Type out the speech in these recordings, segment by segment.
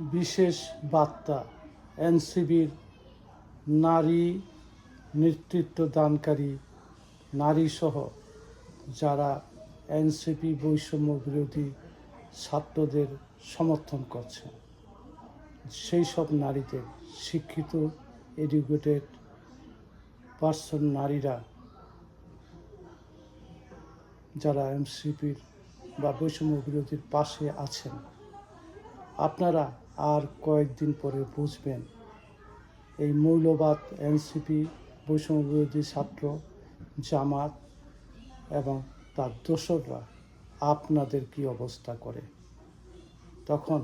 বিশেষ বার্তা এনসিবির নারী নেতৃত্ব দানকারী নারীসহ যারা এনসিপি বৈষম্য বিরোধী ছাত্রদের সমর্থন করছে। সেই সব নারীদের শিক্ষিত এডুকেটেড পার্সন নারীরা যারা এমসিপির বা বৈষম্য বিরোধীর পাশে আছেন, আপনারা আর কয়েকদিন পরে বুঝবেন। এই মৌলবাদ, এনসিপি বৈষম্য বিরোধী ছাত্র, জামাত এবং তার দোসররা আপনাদের কি অবস্থা করে? তখন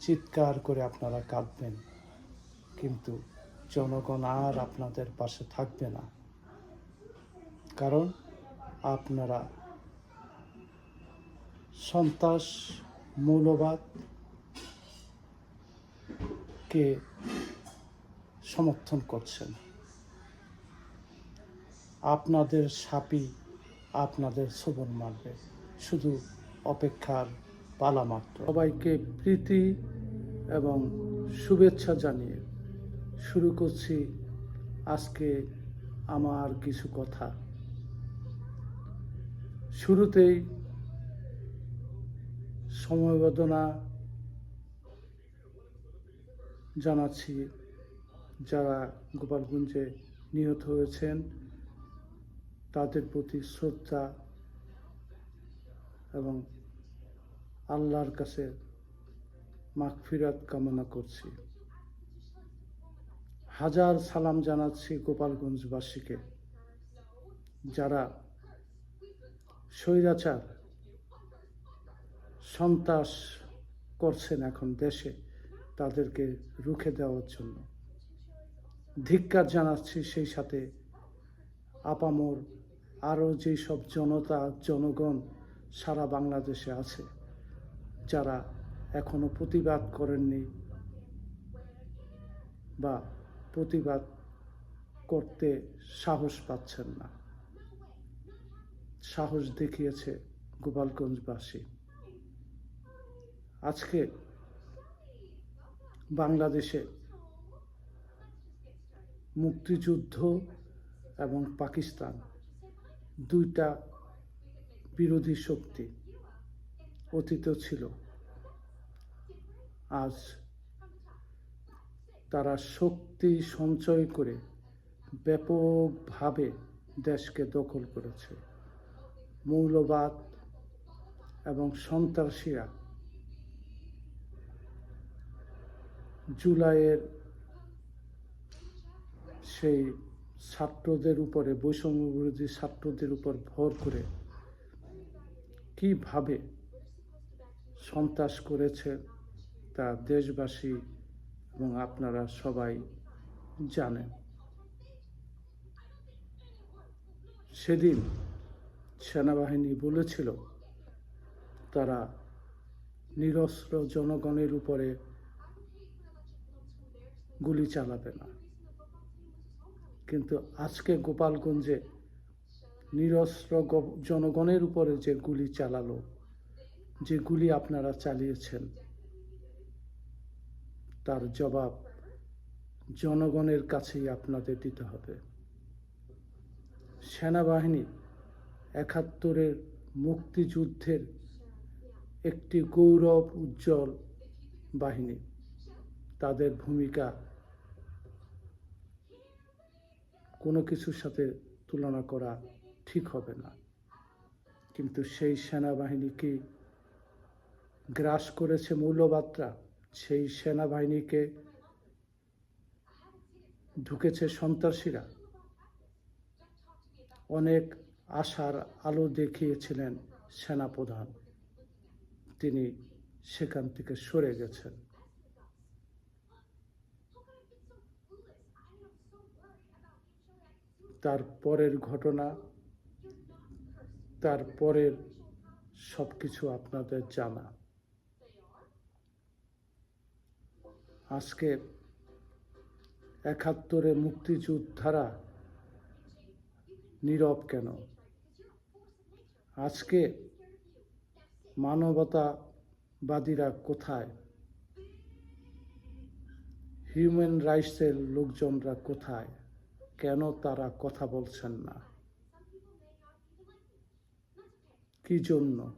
চিৎকার করে আপনারা কাঁদবেন, কিন্তু জনগণ আর আপনাদের পাশে থাকবে না। কারণ আপনারা সন্ত্রাস, মৌলবাদ কে সমর্থন করছেন? আপনাদের সাপি আপনাদের সবন মারবে। শুধু অপেক্ষার পালা মাত্র। সবাইকে প্রীতি এবং শুভেচ্ছা জানিয়ে শুরু করছি আজকে আমার কিছু কথা। শুরুতেই সমবেদনা জানাচ্ছি যারা গোপালগঞ্জে নিহত হয়েছেন, তাদের প্রতি শ্রদ্ধা এবং আল্লাহর কাছে মাগফিরাত কামনা করছি। হাজার সালাম জানাচ্ছি গোপালগঞ্জবাসীকে, যারা স্বৈরাচার সন্ত্রাস করছেন এখন দেশে। তাদেরকে রুখে দেওয়ার জন্য। ধিক্কার জানাচ্ছি সেই সাথে আপামর আরও যেই সব জনতা, জনগণ সারা বাংলাদেশে আছে, যারা এখনও প্রতিবাদ করেননি বা প্রতিবাদ করতে সাহস পাচ্ছেন না। সাহস দেখিয়েছে গোপালগঞ্জবাসী। আজকে বাংলাদেশে মুক্তিযুদ্ধ এবং পাকিস্তান দুইটা বিরোধী শক্তি অতীত ছিল। আজ তারা শক্তি সঞ্চয় করে ব্যাপকভাবে দেশকে দখল করেছে। মৌলবাদ এবং সন্ত্রাসীরা জুলাইয়ের সেই ছাত্রদের উপরে, বৈষম্য বিরোধী ছাত্রদের উপর ভর করে কীভাবে সন্ত্রাস করেছে তা দেশবাসী এবং আপনারা সবাই জানেন। সেদিন সেনাবাহিনী বলেছিল, তারা নিরস্ত্র জনগণের উপরে গুলি চালাবে না। কিন্তু আজকে গোপালগঞ্জে নিরস্ত্র জনগণের উপরে যে গুলি চালালো, যে গুলি আপনারা চালিয়েছেন, তার জবাব জনগণের কাছেই আপনাদের দিতে হবে। সেনাবাহিনী একাত্তরের মুক্তিযুদ্ধের একটি গৌরব উজ্জ্বল বাহিনী, তাদের ভূমিকা কোনো কিছুর সাথে তুলনা করা ঠিক হবে না। কিন্তু সেই সেনাবাহিনীকে গ্রাস করেছে মৌলবাদরা, সেই সেনাবাহিনীকে ঢুকেছে সন্ত্রাসীরা। অনেক আশার আলো দেখিয়েছিলেন সেনাপ্রধান। তিনি সেখান থেকে সরে গেছেন। তার পরের ঘটনা, তার পরের সব কিছু আপনাদের জানা। আজকে একাত্তরে মুক্তিযোদ্ধারা নীরব কেন? আজকে মানবতাবাদীরা কোথায়? হিউম্যান রাইটসের লোকজনরা কোথায়? কেন তারা কথা বলছেন না? কি জন্য?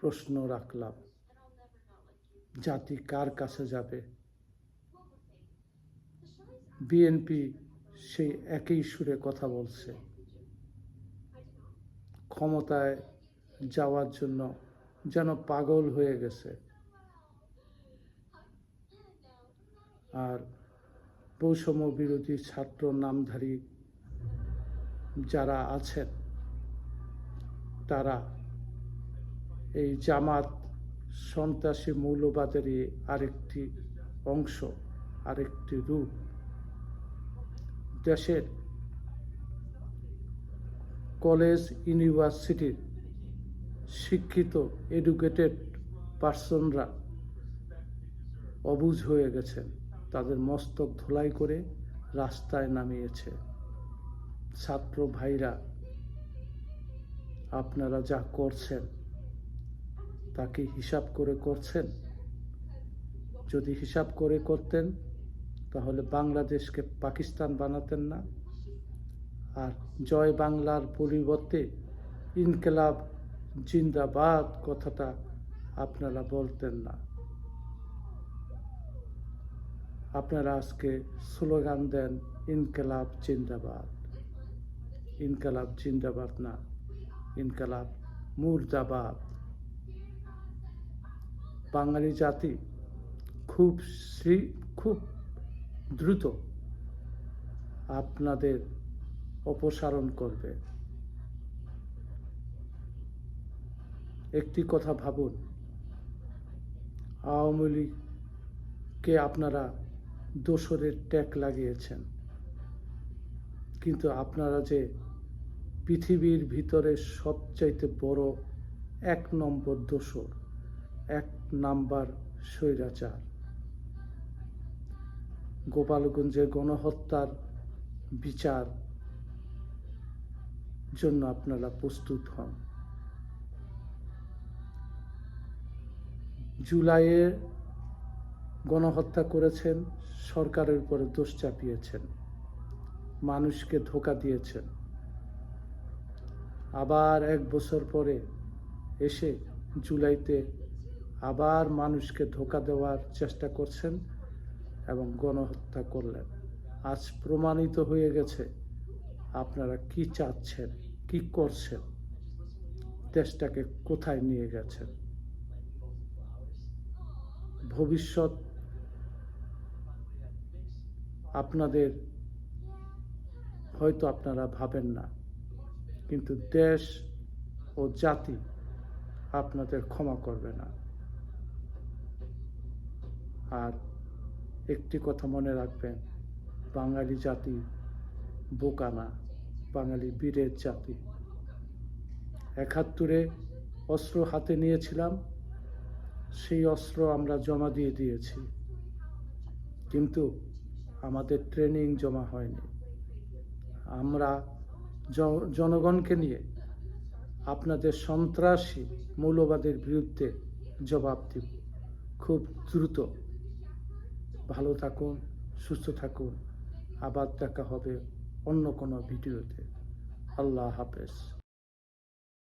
প্রশ্ন রাখলাম। জাতি কার কাছে যাবে? বিএনপি সেই একই সুরে কথা বলছে। ক্ষমতায় যাওয়ার জন্য যেন পাগল হয়ে গেছে। আর বৈষম্য বিরোধী ছাত্র নামধারী যারা আছেন, তারা এই জামাত সন্ত্রাসী মৌলবাদেরই আরেকটি অংশ, আরেকটি রূপ। দেশের কলেজ ইউনিভার্সিটির শিক্ষিত, এডুকেটেড পার্সনরা অবুঝ হয়ে গেছেন। তাদের মস্তক ধোলাই করে রাস্তায় নামিয়েছে। ছাত্র ভাইরা, আপনারা যা করছেন, তা কি হিসাব করে করছেন? যদি হিসাব করে করতেন, তাহলে বাংলাদেশকে পাকিস্তান বানাতেন না। আর জয় বাংলার পরিবর্তে ইনকেলাব, জিন্দাবাদ কথাটা আপনারা বলতেন না। আপনারা আজকে স্লোগান দেন, ইনকালাব জিন্দাবাদ। ইনকালাব জিন্দাবাদ না, ইনকালাব মুর্দাবাদ। বাঙালি জাতি খুব শ্রী, খুব দ্রুত আপনাদের অপসারণ করবে। একটি কথা ভাবুন, আওয়ামী লীগকে আপনারা দোসরের ট্যাগ লাগিয়েছেন। কিন্তু আপনারা যে পৃথিবীর ভিতরে সবচাইতে বড় এক নম্বর দোসর, এক নাম্বার স্বৈরাচার। গোপালগঞ্জে গণহত্যার বিচার জন্য আপনারা প্রস্তুত হন। জুলাইয়ে গণহত্যা করেছেন, সরকারের উপরে দোষ চাপিয়েছেন, মানুষকে ধোকা দিয়েছেন। আবার এক বছর পরে এসে জুলাইতে আবার মানুষকে ধোকা দেওয়ার চেষ্টা করছেন এবং গণহত্যা করলেন। আজ প্রমাণিত হয়ে গেছে আপনারা কি চাচ্ছেন, কি করছেন, দেশটাকে কোথায় নিয়ে গেছেন। ভবিষ্যৎ আপনাদের হয়তো আপনারা ভাবেন না, কিন্তু দেশ ও জাতি আপনাদের ক্ষমা করবে না। আর একটি কথা মনে রাখবেন, বাঙালি জাতি বোকা না, বাঙালি বীরের জাতি। একাত্তরে অস্ত্র হাতে নিয়েছিলাম, সেই অস্ত্র আমরা জমা দিয়ে দিয়েছি। কিন্তু আমাদের ট্রেনিং জমা হয়নি। আমরা জনগণকে নিয়ে আপনাদের সন্ত্রাসী মৌলবাদের বিরুদ্ধে জবাব দিব। খুব দ্রুত। ভালো থাকুন, সুস্থ থাকুন। আবার দেখা হবে অন্য কোনো ভিডিওতে। আল্লাহ হাফেজ।